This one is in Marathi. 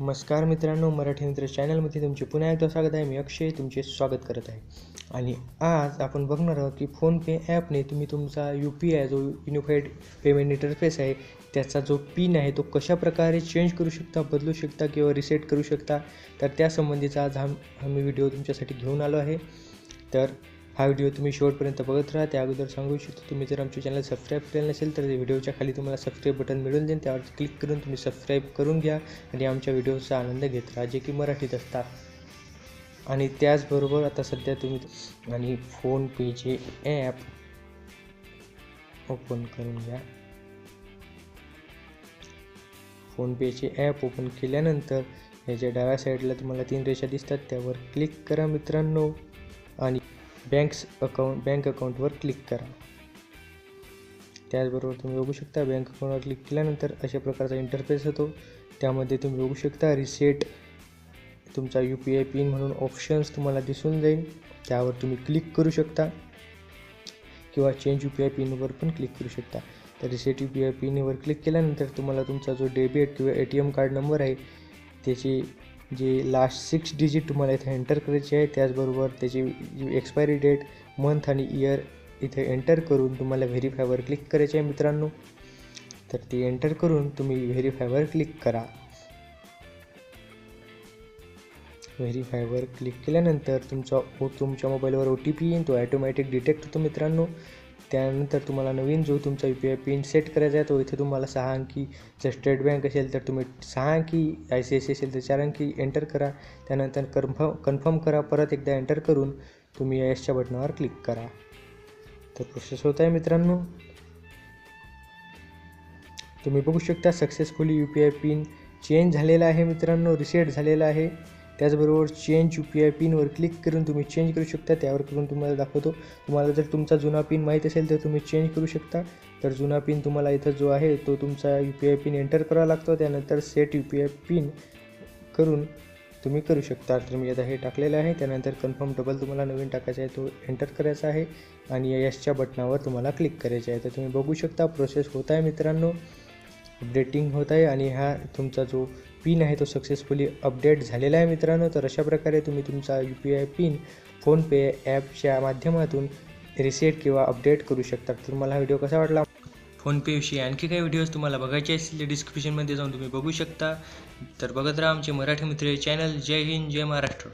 नमस्कार मित्रांनो मराठी मित्र चॅनलमध्ये तुमचे पुन्हा एकदा स्वागत आहे. मी अक्षय तुमचे स्वागत करत आहे. आणि आज आपण बघणार आहोत की फोनपे ॲपने तुम्ही तुमचा यू पी आय जो युनिफाईड पेमेंट इंटरफेस आहे त्याचा जो पिन आहे तो कशा प्रकारे चेंज करू शकता बदलू शकता किंवा रिसेट करू शकता तर त्यासंबंधीचा आज हा आम्ही व्हिडिओ तुमच्यासाठी घेऊन आलो आहे. तर हा व्हिडिओ तुम्ही शेवटपर्यंत बघत राहा. त्या अगोदर सांगू इच्छितो तुम्ही जर आमच्या चॅनल सबस्क्राईब केलं नसेल तर व्हिडिओच्या खाली तुम्हाला सबस्क्राईब बटन मिळून जाईल त्यावर क्लिक करून तुम्ही सबस्क्राईब करून घ्या आणि आमच्या व्हिडिओचा आनंद घेत राहा जे की मराठीत असतात. आणि त्याचबरोबर आता सध्या तुम्ही आणि फोनपेचे ॲप ओपन करून घ्या. फोनपेचे ॲप ओपन केल्यानंतर ह्याच्या डाव्या साईडला तुम्हाला तीन रेषा दिसतात. त्यावर क्लिक करा मित्रांनो. आणि बँक्स अकाउंट बँक अकाउंटवर क्लिक करा. त्याचबरोबर तुम्ही बघू शकता बँक अकाउंटवर क्लिक केल्यानंतर अशा प्रकारचा इंटरफेस होतो. त्यामध्ये तुम्ही बघू शकता रिसेट तुमचा यू पी आय पिन म्हणून ऑप्शन्स तुम्हाला दिसून जाईल. त्यावर तुम्ही क्लिक करू शकता. किंवा चेंज यू पी आय पिनवर पण क्लिक करू शकता. तर रिसेट यू पी आय पिनवर क्लिक केल्यानंतर तुम्हाला तुमचा जो डेबिट किंवा A T M card number आहे त्याची जे लास्ट सिक्स डिजिट तुम्हाला इथे एंटर करायची आहे त्याचबरोबर त्याची एक्सपायरी डेट मंथ आणि इयर इथे एंटर करून तुम्हाला व्हेरीफायवर क्लिक करायचे आहे मित्रांनो. तर ती एंटर करून तुम्ही व्हेरीफायवर क्लिक करा. व्हेरीफायवर क्लिक केल्यानंतर तुमचा ओ तुमच्या मोबाईलवर ओ टी पी येईन तो ॲटोमॅटिक डिटेक्ट होतो मित्रांनो. त्यानंतर तुम्हाला नवीन जो तुमचा U P I PIN set करायचा आहे तो इथे तुम्हाला सहा अंकी जर स्टेट बँक असेल तर तुम्ही सहा अंकी आय सी आय सी असेल तर चार अंकी एंटर करा. त्यानंतर कन्फर्म कन्फर्म करा परत एकदा एंटर करून तुम्ही यशच्या बटनावर क्लिक करा. तर प्रोसेस होत आहे मित्रांनो. तुम्ही बघू शकता successfully U P I PIN change झालेला आहे मित्रांनो रिसेट झालेला आहे. त्याचबरोबर चेंज यू पी आय पिनवर क्लिक करून तुम्ही चेंज करू शकता. त्यावर करून तुम्हाला दाखवतो. तुम्हाला जर तुमचा जुना पिन माहीत असेल तर तुम्ही चेंज करू शकता. तर जुना पिन तुम्हाला इथं जो आहे तो तुमचा U P I PIN enter करावा लागतो. त्यानंतर set U P I PIN करून तुम्ही करू शकता. तर मी आता हे टाकलेलं आहे. त्यानंतर कन्फर्म डबल तुम्हाला नवीन टाकायचा आहे तो एंटर करायचा आहे. आणि यशच्या बटनावर तुम्हाला क्लिक करायचं आहे. तर तुम्ही बघू शकता प्रोसेस होत आहे मित्रांनो. अपडेटिंग होत आहे आणि हा तुमचा जो पिन आहे तो सक्सेसफुली अपडेट झालेला आहे मित्रांनो. तर अशा प्रकारे तुम्ही तुमचा U P I PIN PhonePe ॲपच्या माध्यमातून रिसेट किंवा अपडेट करू शकता. तर मला हा व्हिडिओ कसा वाटला? फोनपेविषयी आणखी काही व्हिडिओज तुम्हाला बघायचे असतील डिस्क्रिप्शनमध्ये जाऊन तुम्ही बघू शकता. तर बघत राहा आमचे मराठी मित्र चॅनल जय हिंद जय महाराष्ट्र.